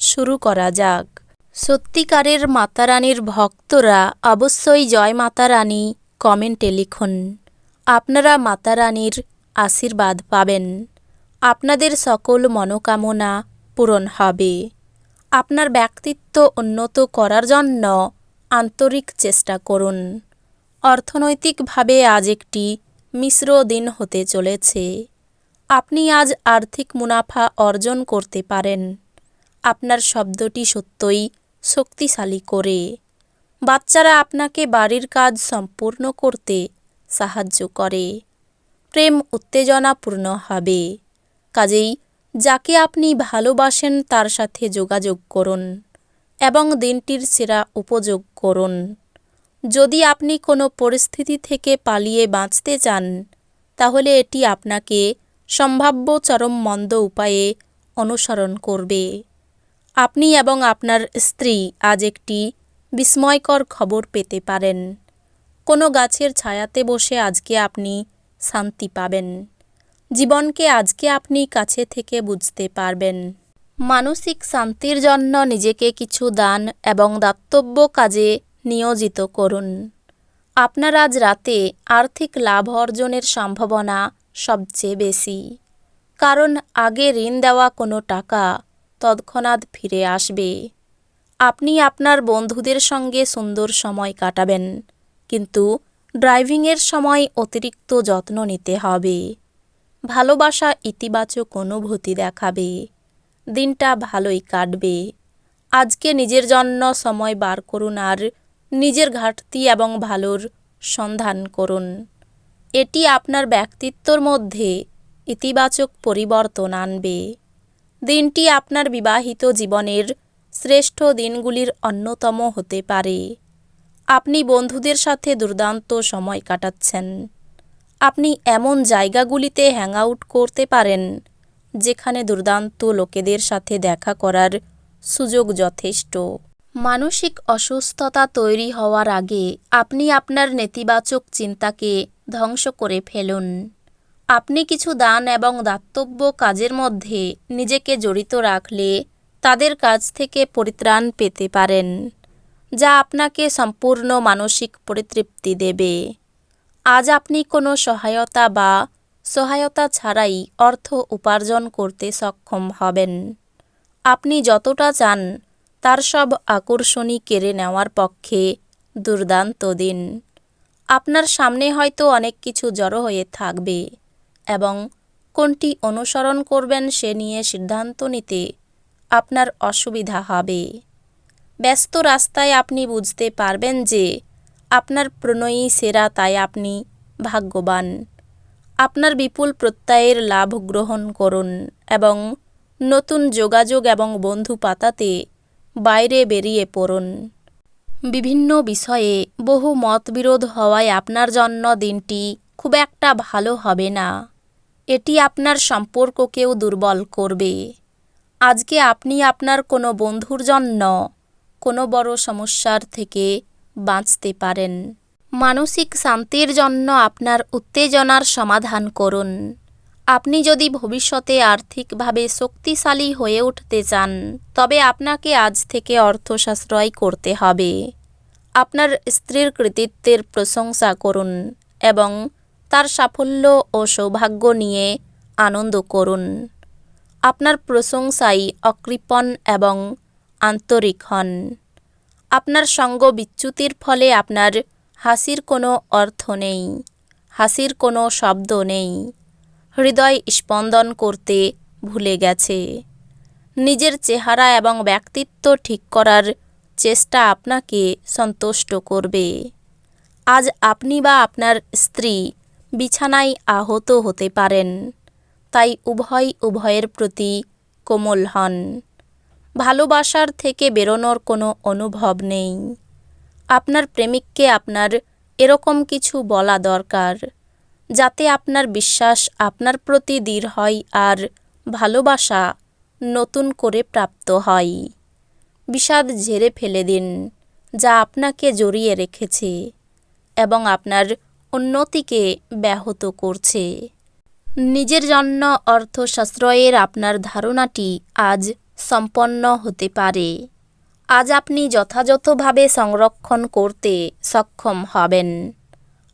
শুরু করা যাক। সত্যিকারের মাতারানীর ভক্তরা অবশ্যই জয় মাতারানী কমেন্টে লিখুন। আপনারা মাতারানীর আশীর্বাদ পাবেন। আপনাদের সকল মনোকামনা পূরণ হবে। আপনার ব্যক্তিত্ব উন্নত করার জন্য আন্তরিক চেষ্টা করুন। অর্থনৈতিকভাবে আজ একটি মিশ্র দিন হতে চলেছে। আপনি আজ আর্থিক মুনাফা অর্জন করতে পারেন। আপনার শব্দটি সত্যই শক্তিশালী করে। বাচ্চারা আপনাকে বাড়ির কাজ সম্পূর্ণ করতে সাহায্য করে। প্রেম উত্তেজনাপূর্ণ হবে। কাজেই যাকে আপনি ভালোবাসেন তার সাথে যোগাযোগ করুন এবং দিনটির সেরা উপযোগ করুন। যদি আপনি কোনো পরিস্থিতি থেকে পালিয়ে বাঁচতে চান, তাহলে এটি আপনাকে সম্ভাব্য চরম মন্দ উপায়ে অনুসরণ করবে। আপনি এবং আপনার স্ত্রী আজ একটি বিস্ময়কর খবর পেতে পারেন। কোনো গাছের ছায়াতে বসে আজকে আপনি শান্তি পাবেন। জীবনকে আজকে আপনি কাছে থেকে বুঝতে পারবেন। মানসিক শান্তির জন্য নিজেকে কিছু দান এবং দাতব্য কাজে নিয়োজিত করুন। আপনার আজ রাতে আর্থিক লাভ অর্জনের সম্ভাবনা সবচেয়ে বেশি। কারণ আগে ঋণ দেওয়া কোনো টাকা তৎক্ষণাৎ ফিরে আসবে। আপনি আপনার বন্ধুদের সঙ্গে সুন্দর সময় কাটাবেন, কিন্তু ড্রাইভিংয়ের সময় অতিরিক্ত যত্ন নিতে হবে। ভালোবাসা ইতিবাচক অনুভূতি দেখাবে। দিনটা ভালোই কাটবে। আজকে নিজের জন্য সময় বার করুন আর নিজের ঘাটতি এবং ভালোর সন্ধান করুন। এটি আপনার ব্যক্তিত্বর মধ্যে ইতিবাচক পরিবর্তন আনবে। দিনটি আপনার বিবাহিত জীবনের শ্রেষ্ঠ দিনগুলির অন্যতম হতে পারে। আপনি বন্ধুদের সাথে দুর্দান্ত সময় কাটাচ্ছেন। আপনি এমন জায়গাগুলিতে হ্যাং আউট করতে পারেন, যেখানে দুর্দান্ত লোকেদের সাথে দেখা করার সুযোগ যথেষ্ট। মানসিক অসুস্থতা তৈরি হওয়ার আগে আপনি আপনার নেতিবাচক চিন্তাকে ধ্বংস করে ফেলুন। আপনি কিছু দান এবং দাতব্য কাজের মধ্যে নিজেকে জড়িত রাখলে তাদের কাছ থেকে পরিত্রাণ পেতে পারেন, যা আপনাকে সম্পূর্ণ মানসিক পরিতৃপ্তি দেবে। আজ আপনি কোনো সহায়তা বা সহায়তা ছাড়াই অর্থ উপার্জন করতে সক্ষম হবেন। আপনি যতটা চান তার সব আকর্ষণই কেড়ে নেওয়ার পক্ষে দুর্দান্ত দিন। আপনার সামনে হয়তো অনেক কিছু জড়ো হয়ে থাকবে। এবং কোনটি অনুসরণ করবেন সে নিয়ে সিদ্ধান্ত নিতে আপনার অসুবিধা হবে। ব্যস্ত রাস্তায় আপনি বুঝতে পারবেন যে আপনার প্রণয়ী সেরা তাই আপনি ভাগ্যবান। আপনার বিপুল প্রত্যয়ের লাভ গ্রহণ করুন এবং নতুন যোগাযোগ এবং বন্ধু পাতাতে বাইরে বেরিয়ে পড়ুন। বিভিন্ন বিষয়ে বহু মতবিরোধ হওয়ায় আপনার জন্য দিনটি খুব একটা ভালো হবে না। এটি আপনার সম্পর্ককেও দুর্বল করবে। আজকে আপনি আপনার কোনো বন্ধুর জন্য কোনো বড় সমস্যার থেকে বাঁচতে পারেন। মানসিক শান্তির জন্য আপনার উত্তেজনার সমাধান করুন। আপনি যদি ভবিষ্যতে আর্থিকভাবে শক্তিশালী হয়ে উঠতে চান, তবে আপনাকে আজ থেকে অর্থ সাশ্রয় করতে হবে। আপনার স্ত্রীর কৃতিত্বের প্রশংসা করুন এবং তার সাফল্য ও সৌভাগ্য নিয়ে আনন্দ করুন। আপনার প্রশংসাই অকৃপণ এবং আন্তরিক হন। আপনার সঙ্গ বিচ্যুতির ফলে আপনার হাসির কোনো অর্থ নেই, হাসির কোনো শব্দ নেই। হৃদয় স্পন্দন করতে ভুলে গেছে। নিজের চেহারা এবং ব্যক্তিত্ব ঠিক করার চেষ্টা আপনাকে সন্তুষ্ট করবে। আজ আপনি বা আপনার স্ত্রী বিছানায় আহত হতে পারেন। তাই উভয় উভয়ের প্রতি কোমল হন। ভালোবাসার থেকে বেরোনোর কোনো অনুভব নেই। আপনার প্রেমিককে আপনার এরকম কিছু বলা দরকার, যাতে আপনার বিশ্বাস আপনার প্রতি দৃঢ় হয় আর ভালোবাসা নতুন করে প্রাপ্ত হয়। বিষাদ ঝেড়ে ফেলে দিন, যা আপনাকে জড়িয়ে রেখেছে এবং আপনার উন্নতিকে ব্যাহত করছে। নিজের জন্য অর্থ সাশ্রয়ের আপনার ধারণাটি আজ সম্পন্ন হতে পারে। আজ আপনি যথাযথভাবে সংরক্ষণ করতে সক্ষম হবেন।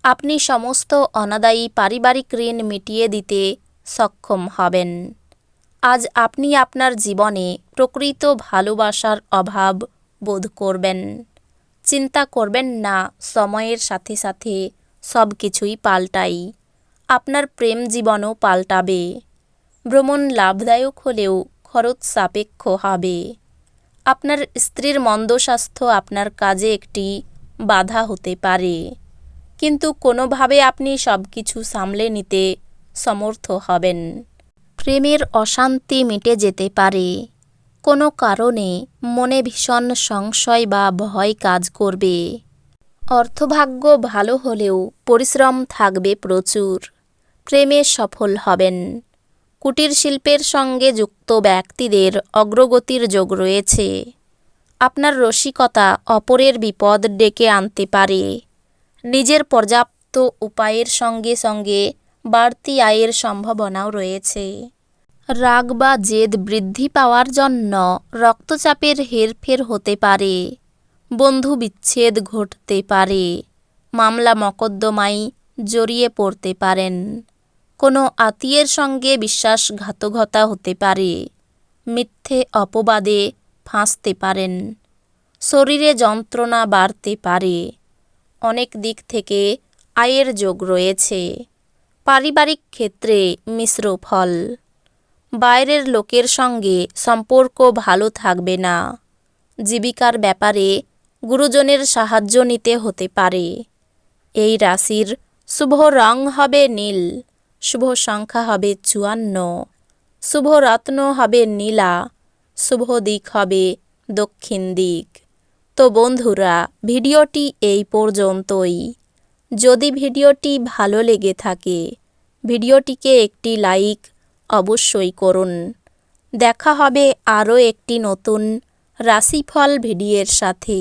আপনি সমস্ত অনাদায়ী পারিবারিক ঋণ মিটিয়ে দিতে সক্ষম হবেন। আজ আপনি আপনার জীবনে প্রকৃত ভালোবাসার অভাব বোধ করবেন। চিন্তা করবেন না, সময়ের সাথে সাথে সব কিছুই পাল্টাই। আপনার প্রেম জীবনও পাল্টাবে। ভ্রমণ লাভদায়ক হলেও খরচ সাপেক্ষ হবে। আপনার স্ত্রীর মন্দ স্বাস্থ্য আপনার কাজে একটি বাধা হতে পারে। কিন্তু কোনোভাবে আপনি সব কিছু সামলে নিতে সমর্থ হবেন। প্রেমের অশান্তি মিটে যেতে পারে। কোনো কারণে মনে ভীষণ সংশয় বা ভয় কাজ করবে। অর্থভাগ্য ভালো হলেও পরিশ্রম থাকবে প্রচুর। প্রেমে সফল হবেন। কুটির শিল্পের সঙ্গে যুক্ত ব্যক্তিদের অগ্রগতির যোগ রয়েছে। আপনার রসিকতা অপরের বিপদ ডেকে আনতে পারে। নিজের পর্যাপ্ত উপায়ের সঙ্গে সঙ্গে বাড়তি আয়ের সম্ভাবনাও রয়েছে। রাগ বা জেদ বৃদ্ধি পাওয়ার জন্য রক্তচাপের হেরফের হতে পারে। বন্ধু বিচ্ছেদ ঘটতে পারে। মামলা মকদ্দমায় জড়িয়ে পড়তে পারেন। কোনো আত্মীয়ের সঙ্গে বিশ্বাসঘাতকতা হতে পারে। মিথ্যে অপবাদে ফাঁসতে পারেন। শরীরে যন্ত্রণা বাড়তে পারে। অনেক দিক থেকে আয়ের যোগ রয়েছে। পারিবারিক ক্ষেত্রে মিশ্র ফল। বাইরের লোকের সঙ্গে সম্পর্ক ভালো থাকবে না। জীবিকার ব্যাপারে গুরুজনের সাহায্য নিতে হতে পারে। এই রাশির শুভ রং হবে নীল, শুভ সংখ্যা হবে চুয়ান্ন, শুভ রত্ন হবে নীলা, শুভ দিক হবে দক্ষিণ দিক। তো বন্ধুরা, ভিডিওটি এই পর্যন্তই। যদি ভিডিওটি ভালো লেগে থাকে, ভিডিওটিকে একটি লাইক অবশ্যই করুন। দেখা হবে আরও একটি নতুন রাশিফল ভিডিওর সাথে।